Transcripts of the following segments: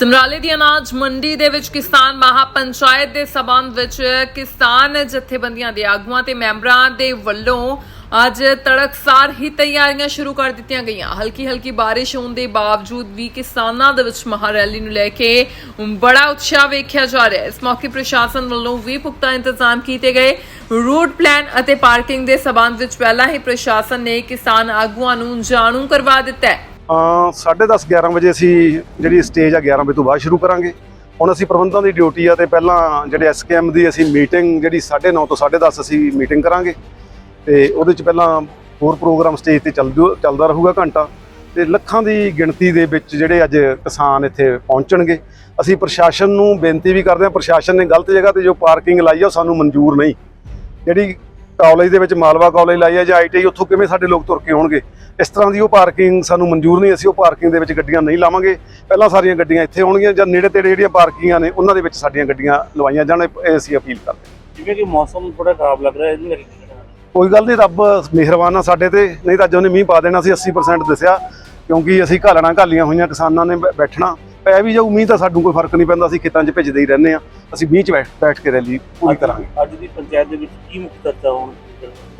ਸਮਰਾਲੇ ਦੀ ਅਨਾਜ ਮੰਡੀ ਦੇ ਵਿੱਚ ਕਿਸਾਨ ਮਹਾਪੰਚਾਇਤ ਦੇ ਸਬੰਧ ਵਿੱਚ ਕਿਸਾਨ ਜਥੇਬੰਦੀਆਂ ਦੇ ਆਗੂਆਂ ਤੇ ਮੈਂਬਰਾਂ ਦੇ ਵੱਲੋਂ ਅੱਜ ਤੜਕਸਾਰ ਹੀ ਤਿਆਰੀਆਂ ਸ਼ੁਰੂ ਕਰ ਦਿੱਤੀਆਂ ਗਈਆਂ। ਹਲਕੀ ਹਲਕੀ ਬਾਰਿਸ਼ ਹੋਣ ਦੇ ਬਾਵਜੂਦ ਵੀ ਕਿਸਾਨਾਂ ਦੇ ਵਿੱਚ ਮਹਾ ਰੈਲੀ ਨੂੰ ਲੈ ਕੇ ਬੜਾ ਉਤਸ਼ਾਹ ਵੇਖਿਆ ਜਾ ਰਿਹਾ ਹੈ। ਇਸ ਮੌਕੇ ਪ੍ਰਸ਼ਾਸਨ ਵੱਲੋਂ ਵੀ ਪੁਖਤਾ ਇੰਤਜ਼ਾਮ ਕੀਤੇ ਗਏ। ਰੂਟ ਪਲਾਨ ਅਤੇ ਪਾਰਕਿੰਗ ਦੇ ਸਬੰਧ ਵਿੱਚ ਪਹਿਲਾਂ ਹੀ ਪ੍ਰਸ਼ਾਸਨ ਨੇ ਕਿਸਾਨ ਆਗੂਆਂ ਨੂੰ ਜਾਣੂ ਕਰਵਾ ਦਿੱਤਾ ਹੈ। 10:30 11 ਵਜੇ ਅਸੀਂ ਜਿਹੜੀ ਸਟੇਜ ਆ 11 ਵਜੇ ਤੋਂ ਬਾਅਦ ਸ਼ੁਰੂ ਕਰਾਂਗੇ। ਹੁਣ ਅਸੀਂ ਪ੍ਰਬੰਧਾਂ ਦੀ ਡਿਊਟੀ ਆ ਤੇ ਪਹਿਲਾਂ ਜਿਹੜੇ ਐਸਕੇਐਮ ਦੀ ਅਸੀਂ ਮੀਟਿੰਗ ਜਿਹੜੀ 9:30 ਤੋਂ 10:30 ਅਸੀਂ ਮੀਟਿੰਗ ਕਰਾਂਗੇ। ਤੇ ਉਹਦੇ ਚ ਪਹਿਲਾਂ ਹੋਰ ਪ੍ਰੋਗਰਾਮ ਸਟੇਜ ਤੇ ਚੱਲ ਚੱਲਦਾ ਰਹੂਗਾ ਘੰਟਾ। ਤੇ ਲੱਖਾਂ ਦੀ ਗਿਣਤੀ ਦੇ ਵਿੱਚ ਜਿਹੜੇ ਅੱਜ ਕਿਸਾਨ ਇੱਥੇ ਪਹੁੰਚਣਗੇ। ਅਸੀਂ ਪ੍ਰਸ਼ਾਸਨ ਨੂੰ ਬੇਨਤੀ ਵੀ ਕਰਦੇ ਹਾਂ, ਪ੍ਰਸ਼ਾਸਨ ਨੇ ਗਲਤ ਜਗ੍ਹਾ ਤੇ ਜੋ ਪਾਰਕਿੰਗ ਲਾਈ ਆ, ਉਹ ਸਾਨੂੰ ਮਨਜ਼ੂਰ ਨਹੀਂ। ਜਿਹੜੀ ਕਾਲਜ ਦੇ ਵਿੱਚ ਮਾਲਵਾ ਕਾਲਜ ਲਾਈ ਹੈ ਜਾਂ ਆਈਟੀਆਈ ਉੱਥੋਂ ਕਿਵੇਂ ਸਾਡੇ ਲੋਕ ਤੁਰ ਕੇ ਆਉਣਗੇ ਇਸ ਤਰ੍ਹਾਂ ਦੀ ਉਹ ਪਾਰਕਿੰਗ ਸਾਨੂੰ ਮਨਜ਼ੂਰ ਨਹੀਂ ਅਸੀਂ ਉਹ ਪਾਰਕਿੰਗ ਦੇ ਵਿੱਚ ਗੱਡੀਆਂ ਨਹੀਂ ਲਾਵਾਂਗੇ ਪਹਿਲਾਂ ਸਾਰੀਆਂ ਗੱਡੀਆਂ ਇੱਥੇ ਆਉਣਗੀਆਂ ਜਾਂ ਨੇੜੇ ਤੇੜੇ ਜਿਹੜੀਆਂ ਪਾਰਕਿੰਗਾਂ ਨੇ ਉਹਨਾਂ ਦੇ ਵਿੱਚ ਸਾਡੀਆਂ ਗੱਡੀਆਂ ਲਵਾਈਆਂ ਜਾਣ ਇਹ ਅਸੀਂ ਅਪੀਲ ਕਰਦੇ ਹਾਂ। ਜਿਵੇਂ ਕਿ ਮੌਸਮ ਥੋੜਾ ਖਰਾਬ ਲੱਗ ਰਿਹਾ ਇਹਨੂੰ? ਕੋਈ ਗੱਲ ਨਹੀਂ ਰੱਬ ਮਿਹਰਬਾਨ ਆ ਸਾਡੇ ਤੇ ਨਹੀਂ ਤਾਂ ਅੱਜ ਉਹਨੇ ਮੀਂਹ ਪਾ ਦੇਣਾ ਸੀ 80% ਦੱਸਿਆ ਕਿਉਂਕਿ ਅਸੀਂ ਘਾਲਣਾ ਘਾਲੀਆਂ ਹੋਈਆਂ ਕਿਸਾਨਾਂ ਨੇ ਬੈਠਣਾ ਪੈ ਵੀ ਜਾਊ ਮੀਂਹ ਤਾਂ ਸਾਨੂੰ ਕੋਈ ਫ਼ਰਕ ਨਹੀਂ ਪੈਂਦਾ ਅਸੀਂ ਖੇਤਾਂ 'ਚ ਭਿੱਜਦੇ ਹੀ ਰਹਿੰਦੇ ਆ ਅਸੀਂ ਮੀਂਹ 'ਚ ਬੈਠ ਬੈਠ ਕੇ ਰੈਲੀ ਪੂਰੀ ਕਰਾਂਗੇ। ਅੱਜ ਦੀ ਪੰਚਾਇਤ ਦੇ ਵਿੱਚ ਕੀ ਮੁੱਖ ਚਰਚਾ ਹੋਣ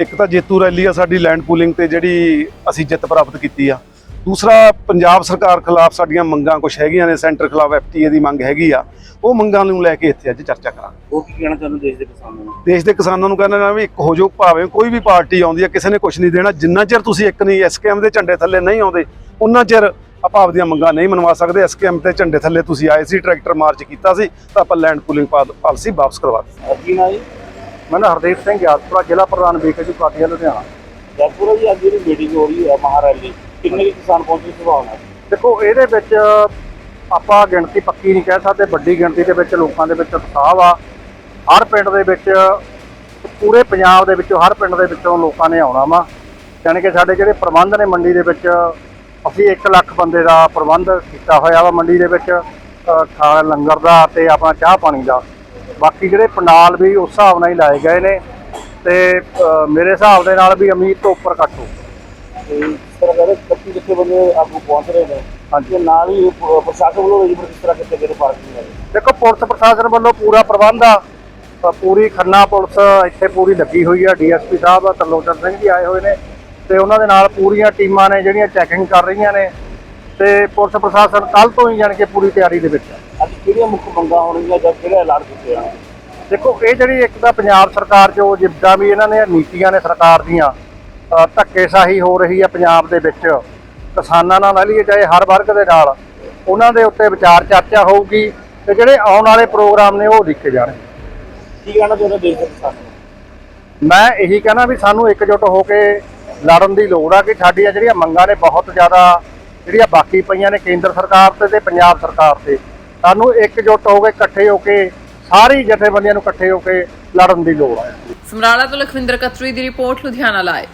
ਇੱਕ ਤਾਂ ਜੇਤੂ ਰੈਲੀ ਆ ਸਾਡੀ ਲੈਂਡ ਪੂਲਿੰਗ ਤੇ ਜਿਹੜੀ ਅਸੀਂ ਜਿੱਤ ਪ੍ਰਾਪਤ ਕੀਤੀ ਆ। ਦੂਸਰਾ ਪੰਜਾਬ ਸਰਕਾਰ ਖਿਲਾਫ ਸਾਡੀਆਂ ਮੰਗਾਂ ਕੁਝ ਹੈਗੀਆਂ ਨੇ ਸੈਂਟਰ ਖਿਲਾਫ ਐਫਟੀਏ ਦੀ ਮੰਗ ਹੈਗੀ ਆ। ਉਹ ਮੰਗਾਂ ਨੂੰ ਲੈ ਕੇ ਇੱਥੇ ਅੱਜ ਚਰਚਾ ਕਰਾਂਗੇ। ਉਹ ਕੀ ਕਹਿਣਾ ਚਾਹੁੰਦੇ ਦੇਸ਼ ਦੇ ਕਿਸਾਨਾਂ ਨੂੰ? ਦੇਸ਼ ਦੇ ਕਿਸਾਨਾਂ ਨੂੰ ਕਹਿੰਦਾ ਨਾ ਵੀ ਇੱਕ ਹੋ ਜਾਓ ਭਾਵੇਂ ਕੋਈ ਵੀ ਪਾਰਟੀ ਆਉਂਦੀ ਆ ਕਿਸੇ ਨੇ ਕੁਝ ਨਹੀਂ ਦੇਣਾ। ਜਿੰਨਾ ਚਿਰ ਤੁਸੀਂ ਇੱਕ ਨਹੀਂ ਐਸਕੇਐਮ ਦੇ ਝੰਡੇ ਥੱਲੇ ਨਹੀਂ ਆਉਂਦੇ ਉਹਨਾਂ ਚਿਰ ਆਪਾਂ ਆਪਦੀਆਂ ਮੰਗਾਂ ਨਹੀਂ ਮਨਵਾ ਸਕਦੇ। ਐਸਕੇਐਮ ਤੇ ਝੰਡੇ ਥੱਲੇ ਤੁਸੀਂ ਆਏ ਸੀ ਟਰੈਕਟਰ ਮਾਰਚ ਕੀਤਾ ਸੀ ਤਾਂ ਆਪਾਂ ਲੈਂਡ ਪੂਲਿੰਗ ਪਾਲਿਸੀ ਵਾਪਸ ਕਰਵਾ ਦਿੱਤੀ। ਜੀ? ਮੈਂ ਹਰਦੀਪ ਸਿੰਘ ਗਿਆਸਪੁਰਾ ਜ਼ਿਲ੍ਹਾ ਪ੍ਰਧਾਨ ਬੀਕੇਯੂ ਪਾਰਟੀ ਲੁਧਿਆਣਾ। ਜੈਪੁਰ ਦੀ ਅੱਜ ਜਿਹੜੀ ਮੀਟਿੰਗ ਹੋ ਰਹੀ ਹੈ ਮਹਾਰੈਲੀ ਕਿੰਨੇ ਕਿਸਾਨ ਪਹੁੰਚੇ ਸੰਭਾਵਨਾ ਦੇਖੋ ਇਹਦੇ ਵਿੱਚ ਆਪਾਂ ਗਿਣਤੀ ਪੱਕੀ ਨਹੀਂ ਕਹਿ ਸਕਦੇ ਵੱਡੀ ਗਿਣਤੀ ਦੇ ਵਿੱਚ ਲੋਕਾਂ ਦੇ ਵਿੱਚ ਉਤਸ਼ਾਹ ਵਾ। ਹਰ ਪਿੰਡ ਦੇ ਵਿੱਚ ਪੂਰੇ ਪੰਜਾਬ ਦੇ ਵਿੱਚੋਂ ਹਰ ਪਿੰਡ ਦੇ ਵਿੱਚੋਂ ਲੋਕਾਂ ਨੇ ਆਉਣਾ ਵਾ। ਯਾਨੀ ਕਿ ਸਾਡੇ ਜਿਹੜੇ ਪ੍ਰਬੰਧ ਨੇ ਮੰਡੀ ਦੇ ਵਿੱਚ ਅਸੀਂ 1 ਲੱਖ ਬੰਦੇ ਦਾ ਪ੍ਰਬੰਧ ਕੀਤਾ ਹੋਇਆ ਵਾ ਮੰਡੀ ਦੇ ਵਿੱਚ ਅ, ਖਾ ਲੰਗਰ ਦਾ ਤੇ ਆਪਣਾ ਚਾਹ ਪਾਣੀ ਦਾ। ਬਾਕੀ ਜਿਹੜੇ ਪੰਡਾਲ ਵੀ ਉਸ ਹਿਸਾਬ ਨਾਲ ਹੀ ਲਾਏ ਗਏ ਨੇ ਤੇ ਮੇਰੇ ਹਿਸਾਬ ਦੇ ਨਾਲ ਵੀ ਅਮੀਰ ਤੋਂ ਉੱਪਰ ਕੱਟੋ ਤੇ ਇਸ ਤਰ੍ਹਾਂ ਕਹਿੰਦੇ 31 ਜਿੱਥੇ ਬੰਦੇ ਆਗੂ ਪਹੁੰਚ ਰਹੇ ਨੇ ਹਾਂਜੀ। ਨਾਲ ਹੀ ਪ- ਪ੍ਰਸ਼ਾਸਨ ਵੱਲੋਂ ਰਜਿਸਟਰ ਕਿਸ ਤਰ੍ਹਾਂ ਕਿਤੇ ਗਏ ਪਾਰਕਿੰਗ ਹੈ ਦੇਖੋ ਪੁਲਿਸ ਪ੍ਰਸ਼ਾਸਨ ਵੱਲੋਂ ਪੂਰਾ ਪ੍ਰਬੰਧ ਆ। ਪੂਰੀ ਖੰਨਾ ਪੁਲਿਸ ਇੱਥੇ ਪੂਰੀ ਲੱਗੀ ਹੋਈ ਆ। ਡੀਐਸਪੀ ਸਾਹਿਬ ਤਰਲੋਚਨ ਸਿੰਘ ਜੀ ਆਏ ਹੋਏ ਨੇ। ਤੇ ਉਹਨਾਂ ਦੇ ਨਾਲ ਪੂਰੀਆਂ ਟੀਮਾਂ ਨੇ ਜਿਹੜੀਆਂ ਚੈਕਿੰਗ ਕਰ ਰਹੀਆਂ ਨੇ ਤੇ ਪੁਲਿਸ ਪ੍ਰਸ਼ਾਸਨ ਕੱਲ ਤੋਂ ਹੀ ਜਾਣ ਕੇ ਪੂਰੀ ਤਿਆਰੀ ਦੇ ਵਿੱਚ ਆ। ਅੱਜ ਕਿਹੜੀਆਂ ਮੁੱਖ ਮੰਗਾਂ ਹੋਣਗੀਆਂ ਜਾਂ ਕਿਹੜੇ ਐਲਾਨ ਕੀਤੇ ਆ ਦੇਖੋ ਇਹ ਜਿਹੜੀ ਇੱਕ ਤਾਂ ਪੰਜਾਬ ਸਰਕਾਰ ਜੋ ਜਿੱਦਾਂ ਵੀ ਇਹਨਾਂ ਨੇ ਨੀਤੀਆਂ ਨੇ ਸਰਕਾਰ ਦੀਆਂ ਧੱਕੇਸ਼ਾਹੀ ਹੋ ਰਹੀ ਹੈ ਪੰਜਾਬ ਦੇ ਵਿੱਚ। ਕਿਸਾਨਾਂ ਨਾਲ ਲੈ ਲਈਏ ਚਾਹੇ ਹਰ ਵਰਗ ਦੇ ਨਾਲ ਉਹਨਾਂ ਦੇ ਉੱਤੇ ਵਿਚਾਰ ਚਰਚਾ ਹੋਊਗੀ ਤੇ ਜਿਹੜੇ ਆਉਣ ਵਾਲੇ ਪ੍ਰੋਗਰਾਮ ਨੇ ਉਹ ਲਿਖੇ ਜਾਣਗੇ। ਕੀ ਕਹਿਣਾ ਚਾਹੁੰਦੇ ਦੇਸ਼ ਦੇ ਕਿਸਾਨਾਂ? ਮੈਂ ਇਹੀ ਕਹਿਣਾ ਵੀ ਸਾਨੂੰ ਇਕਜੁੱਟ ਹੋ ਕੇ ਲੜਨ ਦੀ ਲੋੜ ਆ ਕਿ ਸਾਡੀਆਂ ਜਿਹੜੀਆਂ ਮੰਗਾਂ ਨੇ ਬਹੁਤ ਜ਼ਿਆਦਾ ਜਿਹੜੀਆਂ ਬਾਕੀ ਪਈਆਂ ਨੇ ਕੇਂਦਰ ਸਰਕਾਰ ਤੇ ਤੇ ਪੰਜਾਬ ਸਰਕਾਰ ਤੇ, ਸਾਨੂੰ ਇਕਜੁੱਟ ਹੋ ਕੇ, ਇਕੱਠੇ ਹੋ ਕੇ, ਸਾਰੀ ਜਥੇਬੰਦੀਆਂ ਨੂੰ ਇਕੱਠੇ ਹੋ ਕੇ ਲੜਨ ਦੀ ਲੋੜ ਆ। ਸਮਰਾਲਾ ਤੋਂ ਲਖਵਿੰਦਰ ਕਤਰੀ ਦੀ ਰਿਪੋਰਟ, ਲੁਧਿਆਣਾ ਲਾਏ